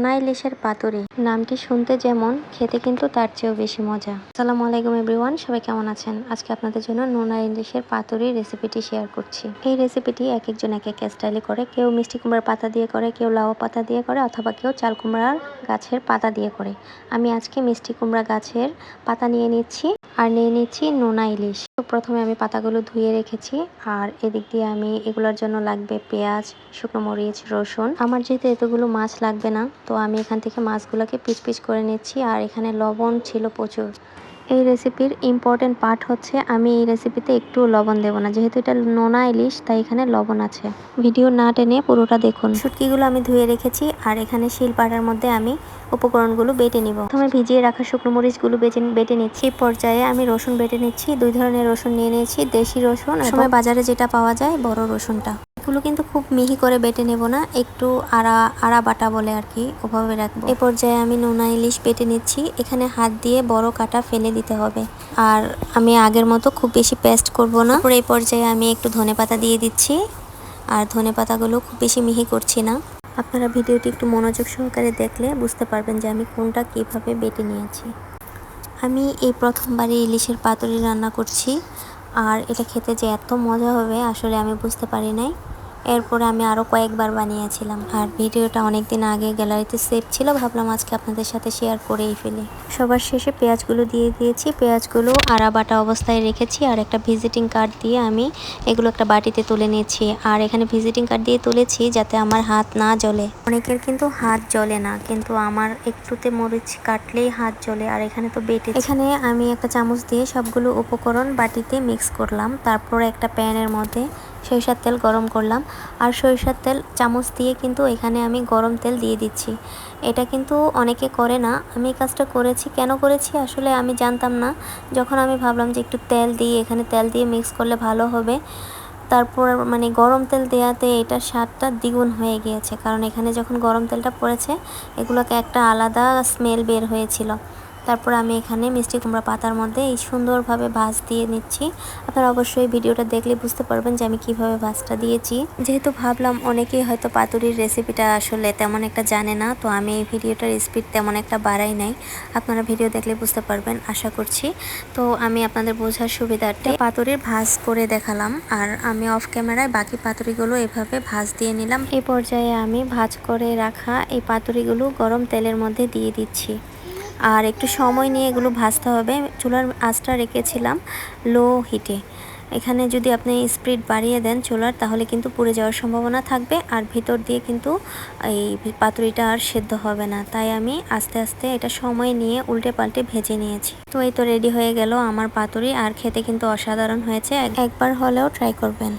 নোনা ইলিশের পাতুরি। নামটি শুনতে যেমন, খেতে কিন্তু তার চেয়েও বেশি মজা। আসসালামু আলাইকুম, এভরিওয়ান। সবাই কেমন আছেন? আজকে আপনাদের জন্য নোনা ইলিশের পাতুরি রেসিপিটি শেয়ার করছি। এই রেসিপিটি এক একজন এক এক স্টাইলে করে। কেউ মিষ্টি কুমড়ার পাতা দিয়ে করে, কেউ লাউ পাতা দিয়ে করে, অথবা কেউ চাল কুমড়ার গাছের পাতা দিয়ে করে। আমি আজকে মিষ্টি কুমড়া গাছের পাতা নিয়ে নিচ্ছি, আর নিয়ে নিচ্ছি নোনা ইলিশ প্রথমে আমি পাতাগুলো ধুয়ে রেখেছি, আর এদিক দিয়ে আমি এগুলোর জন্য লাগবে পেঁয়াজ, শুকনো মরিচ, রসুন। আমার যেহেতু এতগুলো মাছ লাগবে না তো আমি এখান থেকে মাছগুলোকে পিচ পিচ করে নিচ্ছি আর এখানে লবণ ছিল প্রচুর। এই রেসিপির ইম্পর্টেন্ট পার্ট হচ্ছে আমি এই রেসিপিতে একটু লবণ দেবো না। যেহেতু এটা নোনা ইলিশ তাই এখানে লবণ আছে। ভিডিও না টেনে পুরোটা দেখুন। শুটকিগুলো আমি ধুয়ে রেখেছি আর এখানে শিল শিলপাটার মধ্যে আমি উপকরণগুলো বেটে নিব। প্রথমে ভিজিয়ে রাখা শুকনো মরিচগুলো বেটে বেটে নিচ্ছি। এই পর্যায়ে আমি রসুন বেটে নিচ্ছি। দুই ধরনের রসুন নিয়ে নিয়েছি। দেশি রসুন সময় বাজারে যেটা পাওয়া যায় বড় রসুনটা। এগুলো কিন্তু খুব মিহি করে বেটে নেব না, একটু আড়া আড়া বাটা বলে আর কি, ওভাবে রাখব। এ পর্যায়ে আমি নোনা ইলিশ বেটে নিচ্ছি, এখানে হাত দিয়ে বড় কাটা ফেলে দিতে হবে। আর আমি আগের মতো খুব বেশি পেস্ট করব না। এই পর্যায়ে আমি একটু ধনে পাতা দিয়ে দিচ্ছি, আর ধনে পাতাগুলো খুব বেশি মিহি করছি না। আপনারা ভিডিওটি একটু মনোযোগ সহকারে দেখলে বুঝতে পারবেন যে আমি কোনটা কীভাবে বেটে নিয়েছি। আমি এই প্রথমবারই ইলিশের পাতুরি রান্না করছি। আর এটা খেতে যে এত মজা হবে আসলে আমি বুঝতে পারি নাই। এরপরে আমি আরও কয়েকবার বানিয়েছিলাম। আর ভিডিওটা অনেক দিন আগে গ্যালারিতে সেভ ছিল, ভাবলাম আজকে আপনাদের সাথে শেয়ার করেই ফেলি। সবার শেষে পেঁয়াজগুলো দিয়ে দিয়েছি। পেঁয়াজগুলো আড়া বাটা অবস্থায় রেখেছি আর একটা ভিজিটিং কার্ড দিয়ে আমি এগুলো একটা বাটিতে তুলে নিয়েছি। আর এখানে ভিজিটিং কার্ড দিয়ে তুলেছি যাতে আমার হাত না জ্বলে। অনেকের কিন্তু হাত জ্বলে না, কিন্তু আমার একটুতে মরিচ কাটলেই হাত জ্বলে। আর এখানে তো বেটে এখানে আমি একটা চামচ দিয়ে সবগুলো উপকরণ বাটিতে মিক্স করলাম। তারপর একটা প্যানের মধ্যে সরিষার তেল গরম করলাম। আর সরিষার তেল চামচ দিয়ে কিন্তু এখানে আমি গরম তেল দিয়ে দিচ্ছি। এটা কিন্তু অনেকে করে না। আমি এই কাজটা করেছি। কেন করেছি? আসলে আমি জানতাম না। যখন আমি ভাবলাম যে একটু তেল দিই এখানে তেল দিয়ে মিক্স করলে ভালো হবে, তারপর মানে গরম তেল দেওয়াতে এটার স্বাদটা দ্বিগুণ হয়ে গিয়েছে। কারণ এখানে যখন গরম তেলটা পড়েছে, এগুলোকে একটা আলাদা স্মেল বের হয়েছিল। তারপর আমি এখানে মিষ্টি কুমড়া পাতার মধ্যে এই সুন্দরভাবে ভাজ দিয়ে নিচ্ছি। আপনারা অবশ্যই ভিডিওটা দেখলে বুঝতে পারবেন যে আমি কীভাবে ভাজটা দিয়েছি। যেহেতু ভাবলাম অনেকেই হয়তো পাতুরির রেসিপিটা আসলে তেমন একটা জানে না, তো আমি এই ভিডিওটার স্পিড তেমন একটা বাড়াই নাই। আপনারা ভিডিও দেখলে বুঝতে পারবেন, আশা করছি। তো আমি আপনাদের বোঝার সুবিধার্থে পাতুরির ভাজ করে দেখালাম, আর আমি অফ ক্যামেরায় বাকি পাতুরিগুলো এভাবে ভাজ দিয়ে নিলাম। এই পর্যায়ে আমি ভাজ করে রাখা এই পাতুরিগুলো গরম তেলের মধ্যে দিয়ে দিচ্ছি। আর একটু সময় নিয়ে এগুলো ভাজতে হবে। চুলার আঁচটা রেখেছিলাম লো হিটে। এখানে যদি আপনি স্পিড বাড়িয়ে দেন চুলার, তাহলে কিন্তু পুড়ে যাওয়ার সম্ভাবনা থাকবে আর ভিতর দিয়ে কিন্তু এই পাতুরিটা আর সেদ্ধ হবে না। তাই আমি আস্তে আস্তে এটা সময় নিয়ে উল্টে পাল্টে ভেজে নিয়েছি। তো এই তো রেডি হয়ে গেল আমার পাতুরি, আর খেতে কিন্তু অসাধারণ হয়েছে। একবার হলেও ট্রাই করবেন।